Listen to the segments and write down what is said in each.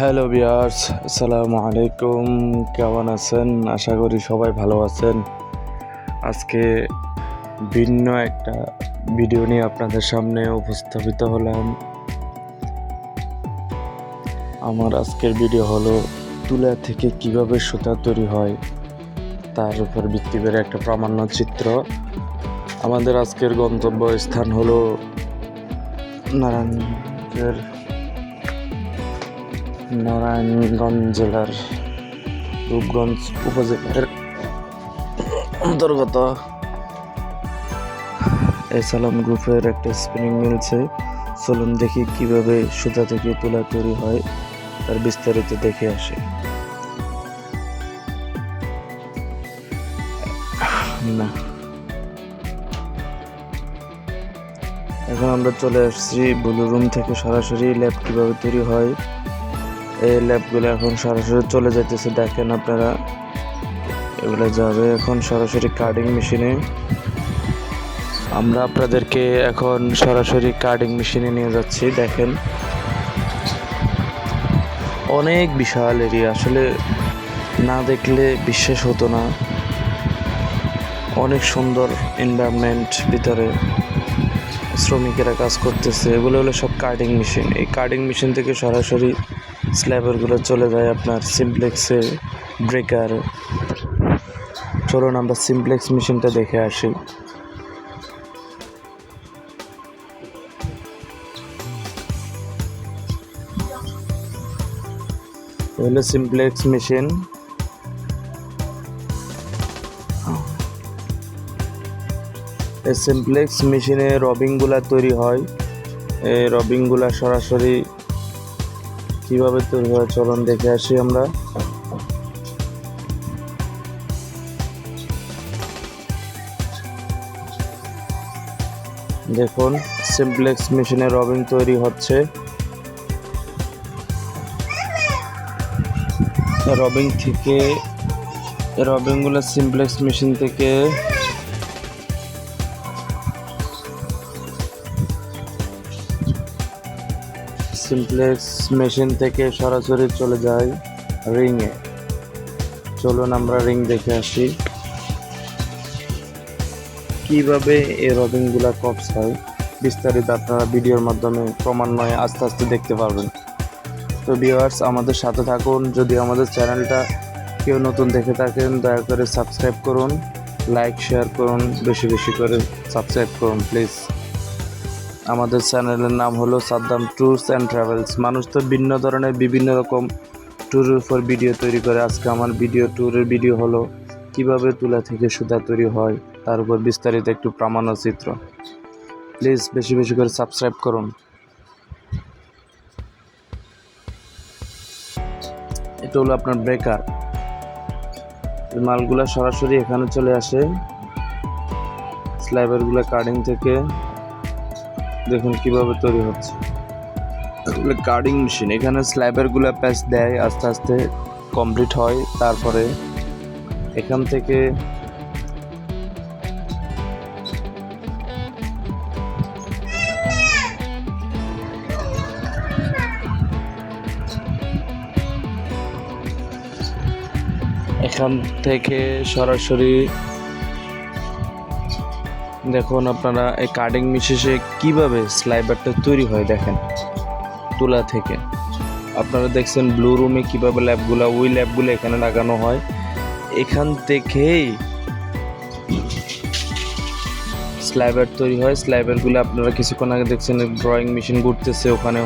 Hello বিয়ার্স আসসালামু আলাইকুম। কেমন আছেন? আশা করি সবাই ভালো আছেন। আজকে ভিন্ন একটা ভিডিও নিয়ে আপনাদের সামনে উপস্থাপিত হলাম। আমার আজকের ভিডিও হলো তুলা থেকে কীভাবে সুতা তৈরি হয়, তার উপর ভিত্তি করে একটা প্রামাণ্য চিত্র। আমাদের আজকের গন্তব্য স্থান হলো নারায়ণগঞ্জের নারায়ণগঞ্জ জেলার রূপগঞ্জ উপজেলার অন্তর্গত। এসালাম গ্রুপের একটা স্পিনিং মিলছে। চলুন দেখি কীভাবে সুতা থেকে তুলা তৈরি হয়, তার বিস্তারিত দেখে আসে। না। এখন আমরা চলে আসছি ব্লু রুম থেকে সরাসরি ল্যাব কীভাবে তৈরি হয় এই ল্যাবগুলো এখন সরাসরি চলে যাইতেছে, দেখেন আপনারা। এগুলো যাবে এখন সরাসরি কার্ডিং মেশিনে আমরা আপনাদেরকে এখন সরাসরি কার্ডিং মেশিনে নিয়ে যাচ্ছি, দেখেন। অনেক বিশাল এরিয়া আসলে না দেখলে বিশ্বাস হতো না। অনেক সুন্দর এনভায়রনমেন্ট ভিতরে শ্রমিকেরা কাজ করতেছে, এগুলো হলো সব কার্ডিং মেশিন এই কার্ডিং মেশিন থেকে সরাসরি স্ল্যাবারগুলো চলে যায় আপনার সিমপ্লেক্সে ব্রেকার। চলুন আমরা সিমপ্লেক্স মেশিনটা দেখে আসি। হলো সিমপ্লেক্স মেশিন। এই সিমপ্লেক্স মেশিনে রবিংগুলা তৈরি হয়। এই রবিংগুলা সরাসরি কীভাবে তৈরি হয়, চলন দেখে আসি আমরা। দেখুন সিমপ্লেক্স মেশিনে রবিং তৈরি হচ্ছে। রবিং থেকে রবিংগুলো সিমপ্লেক্স মেশিন থেকে সিমপ্লেক্স মেশিন থেকে সরাসরি চলে যায় রিংয়ে চলুন আমরা রিং দেখে আসি। কীভাবে এই রবিংগুলা কপস হয়, বিস্তারিত আপনারা ভিডিওর মাধ্যমে ক্রমান্বয়ে আস্তে আস্তে দেখতে পারবেন। তো ভিউয়ার্স আমাদের সাথে থাকুন। যদি আমাদের চ্যানেলটা কেউ নতুন দেখে থাকেন, দয়া করে সাবস্ক্রাইব করুন। লাইক শেয়ার করুন। বেশি বেশি করে সাবস্ক্রাইব করুন প্লিজ আমাদের চ্যানেলের নাম হলো সাদ্দাম ট্যুরস অ্যান্ড ট্রাভেলস। মানুষ তো ভিন্ন ধরনের বিভিন্ন রকম ট্যুরের উপর ভিডিও তৈরি করে। আজকে আমার ভিডিও, ট্যুরের ভিডিও হলো কীভাবে তুলা থেকে সুতা তৈরি হয়, তার উপর বিস্তারিত একটু প্রামাণ্য চিত্র প্লিজ বেশি বেশি করে সাবস্ক্রাইব করুন। এটা হলো আপনার ব্রেকার। মালগুলা সরাসরি এখানে চলে আসে। স্লাইবারগুলো কাটিং থেকে দেখুন কীভাবে তৈরি হচ্ছে। এগুলো কার্ডিং মেশিন এখানে স্ল্যাবেরগুলো প্যাচ দেয়, আস্তে আস্তে কমপ্লিট হয়, তারপরে এখান থেকে এখান থেকে সরাসরি দেখুন আপনারা এই কাটিং মেশিনে কীভাবে স্লাইবারটা তৈরি হয় দেখেন, তুলা থেকে। আপনারা দেখছেন ব্লু রুমে কীভাবে ল্যাবগুলো ওই ল্যাবগুলো এখানে লাগানো হয়। এখান থেকেই স্লাইবার তৈরি হয়। স্লাইবারগুলো আপনারা কিছুক্ষণ আগে দেখছেন ড্রয়িং মেশিন ঘুরতেছে, ওখানে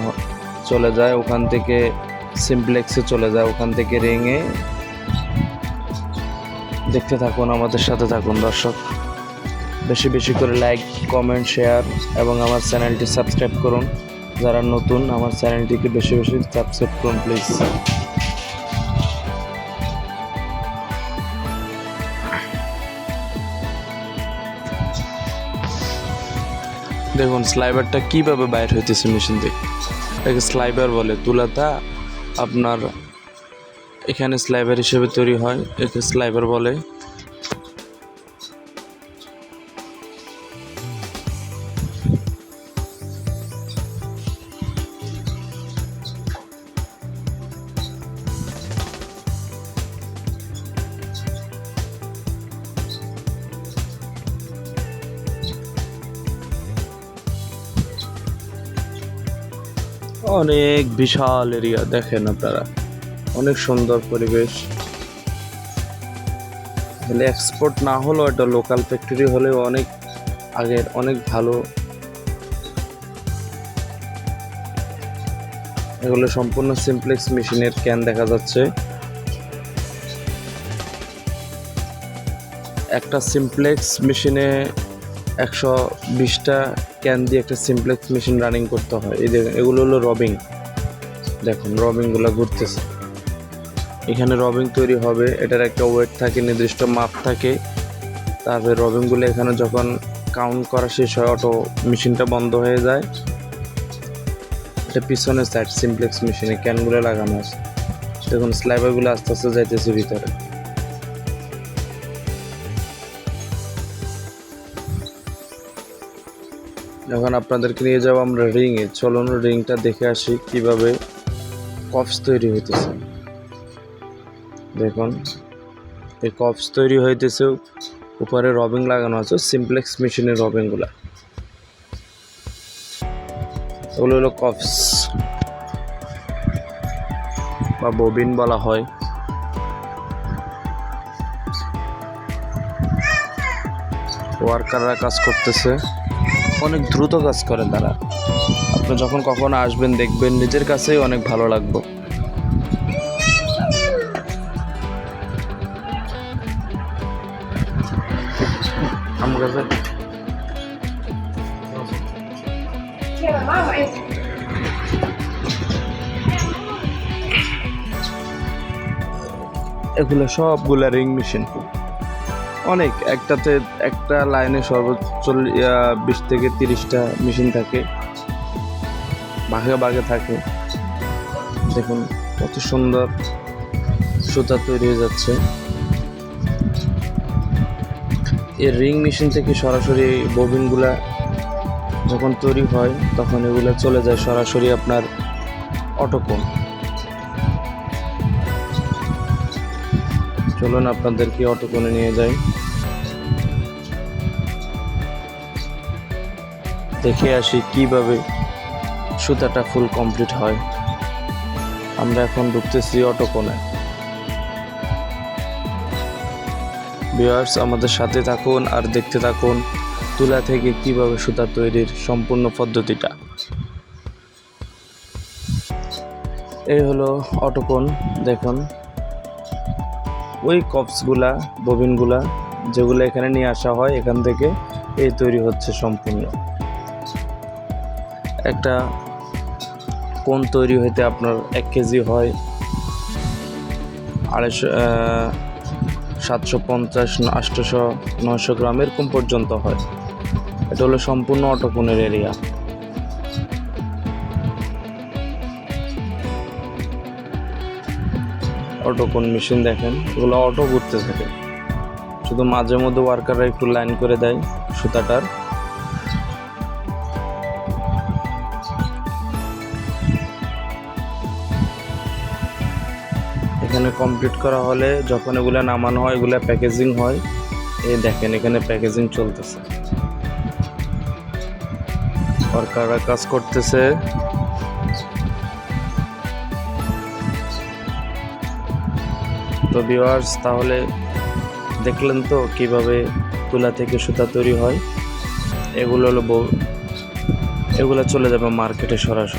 চলে যায়। ওখান থেকে সিমপ্লেক্সে চলে যায়। ওখান থেকে রেঙে দেখতে থাকুন, আমাদের সাথে থাকুন, দর্শক। বেশি বেশি করে লাইক কমেন্ট শেয়ার এবং আমার চ্যানেলটি সাবস্ক্রাইব করুন। যারা নতুন, আমার চ্যানেলটিকে বেশি বেশি সাবস্ক্রাইব করুন প্লিজ দেখুন স্লাইবারটা কীভাবে বাইর হইতেছে মেশিন থেকে এটাকে স্লাইবার বলে, তুলাটা আপনার এখানে স্লাইবার হিসেবে তৈরি হয়। একে স্লাইবার বলে অনেক বিশাল এরিয়া দেখেন আপনারা। অনেক সুন্দর পরিবেশ। তাহলে এক্সপোর্ট না হলেও এটা লোকাল ফ্যাক্টরি হলেও অনেক আগের, অনেক ভালো। এগুলো সম্পূর্ণ সিমপ্লেক্স মেশিনের ক্যান দেখা যাচ্ছে। একটা সিমপ্লেক্স মেশিনে একশো বিশটা ক্যান দিয়ে একটা সিমপ্লেক্স মেশিন রানিং করতে হয়। এই দেখেন, এগুলো হলো রবিং দেখুন রবিংগুলো ঘুরতেছে। এখানে রবিং তৈরি হবে, এটার একটা ওয়েট থাকে, নির্দিষ্ট মাপ থাকে। তারপরে রবিংগুলো এখানে যখন কাউন্ট করা শেষ হয় অটো মেশিনটা বন্ধ হয়ে যায়। এটা পিছনের সাইড সিমপ্লেক্স মেশিনে ক্যানগুলো লাগানো আছে। দেখুন স্লাইবারগুলো আস্তে আস্তে যাইতেছে ভিতরে। এখন আপনাদেরকে নিয়ে যাব আমরা রিংয়ে। চলুন রিংটা দেখে আসি কীভাবে কপস তৈরি হইতেছে। দেখুন, এই কপস তৈরি হইতেছে। উপরে রবিং লাগানো আছে সিমপ্লেক্স মেশিনের রবিংগুলা এগুলো হলো কপস বা ববিন বলা হয়। ওয়ার্কাররা কাজ করতেছে। অনেক দ্রুত কাজ করে তারা। আপনি যখন কখনো আসবেন, দেখবেন নিজের কাছেই অনেক ভালো লাগবে। এগুলো সবগুলা রিং মেশিন। অনেক, একটাতে একটা লাইনে সর্বোচ্চ বিশ থেকে তিরিশটা মেশিন থাকে, ভাগে ভাগে থাকে। দেখুন, কত সুন্দর সুতা তৈরি হয়ে যাচ্ছে। এর রিং মেশিন থেকে সরাসরি ববিনগুলা যখন তৈরি হয়, তখন এগুলো চলে যায় সরাসরি আপনার অটোকোন। চলুন আপনাদেরকে অটো অটোকোনে নিয়ে যাই। দেখে আসি কীভাবে সুতাটা ফুল কমপ্লিট হয়। আমরা এখন ঢুকতেছি অটোকোনে ভিউয়ার্স আমাদের সাথে থাকুন আর দেখতে থাকুন তুলা থেকে কীভাবে সুতা তৈরির সম্পূর্ণ পদ্ধতিটা। এই হলো অটোকোন দেখুন। ওই কপসগুলা ববিনগুলা যেগুলো এখানে নিয়ে আসা হয়, এখান থেকে এই তৈরি হচ্ছে সম্পূর্ণ। একটা কোন তৈরি হইতে আপনার এক কেজি হয়? আড়াইশো সাতশো পঞ্চাশ আটশোশো নশো গ্রাম, এরকম পর্যন্ত হয়। এটা হলো সম্পূর্ণ অটোকোনের এরিয়া অটোকোন মেশিন দেখেন, এগুলো অটো ঘুরতে থাকে শুধু মাঝে মধ্যে ওয়ার্কাররা একটু লাইন করে দেয় সুতাটার। এখানে কমপ্লিট করা হলে যখন এগুলো নামানো হয়, এগুলো প্যাকেজিং হয়। এই দেখেন এখানে প্যাকেজিং চলতেছে। ওয়ার্কাররা কাজ করতেছে। তো ভিওয়ার্স তাহলে দেখলেন তো কীভাবে তুলা থেকে সুতা তৈরি হয়। এগুলো হলো এগুলো চলে যাবে মার্কেটে সরাসরি।